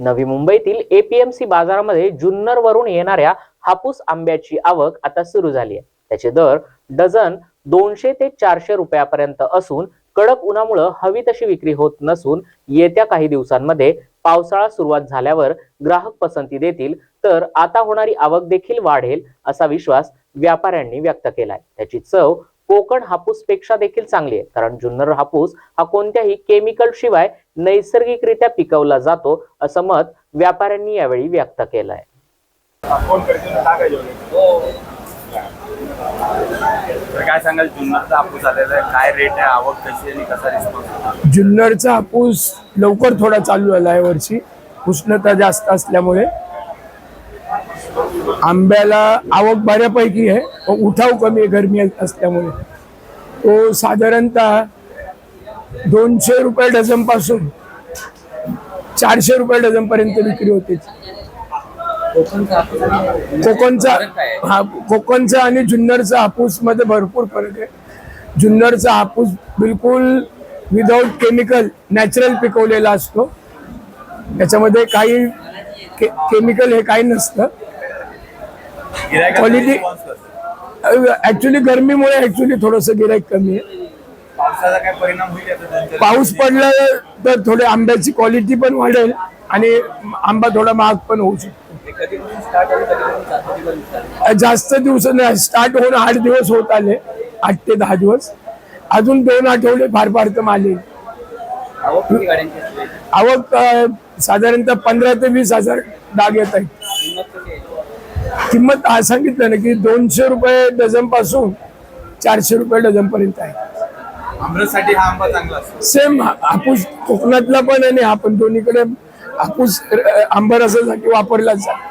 नवी मुंबईतील एपीएमसी बाजारामध्ये जुन्नरवरून येणाऱ्या हापूस आंब्याची आवक आता सुरू झाली आहे. त्याचे दर डझन दोनशे ते चारशे रुपयापर्यंत असून कडक उन्हामुळं हवी तशी विक्री होत नसून येत्या काही दिवसांमध्ये पावसाळा सुरुवात झाल्यावर ग्राहक पसंती देतील तर आता होणारी आवक देखील वाढेल असा विश्वास व्यापाऱ्यांनी व्यक्त केलाय. त्याची चव कोकण हापूसपेक्षा देखील चांगली आहे. कारण जुन्नर हापूस हा कोणत्याही केमिकल शिवाय नैसर्गिकरित्या पिकवला जातो असं मत व्यापाऱ्यांनी यावेळी व्यक्त काय सांगाल जुन्नरचा हापूस आलेला आहे काय रेट आहे आवक कशी आहे आणि कसा रिस्पॉन्स जुन्नरचा हापूस लवकर थोडा चालू झाला आहे वर्षी उष्णता जास्त असल्यामुळे आंब्याला आवक बऱ्यापैकी आहे. उठाव कमी आहे गरमी असल्यामुळे. तो साधारणतः दोनशे रुपये डझनपासून चारशे रुपये डझन पर्यंत विक्री होते. कोकणचा हा कोकणचा आणि जुन्नरचा हापूसमध्ये भरपूर फरक आहे. जुन्नरचा हापूस बिलकुल विदाऊट केमिकल नॅचरल पिकवलेला असतो. त्याच्यामध्ये काही के, केमिकल हे काही नसतं. Quality- ऍक्च्युली गरमीमुळे ऍक्च्युली थोडस गिराईक कमी आहे. पावसाचा काय परिणाम होईल याचा दोन चार पाऊस पडला तर थोडे आंब्याची क्वालिटी पण वाढेल आणि आंबा थोडा महाग पण होऊ शकतो. जास्त दिवस नाही स्टार्ट होऊन आठ दिवस होत आले. आठ ते दहा दिवस. अजून दोन आठवडे फार फार तर आले आवक साधारणतः पंधरा ते वीस हजार डाग येत आहेत. किंमत आज सांगितलं ना की दोनशे रुपये डझनपासून चारशे रुपये डझन पर्यंत आहे. हा आंबा चांगला सेम हापूस कोकणातला पण आणि हा पण दोन्हीकडे हापूस आंबा रसासाठी वापरला जातो.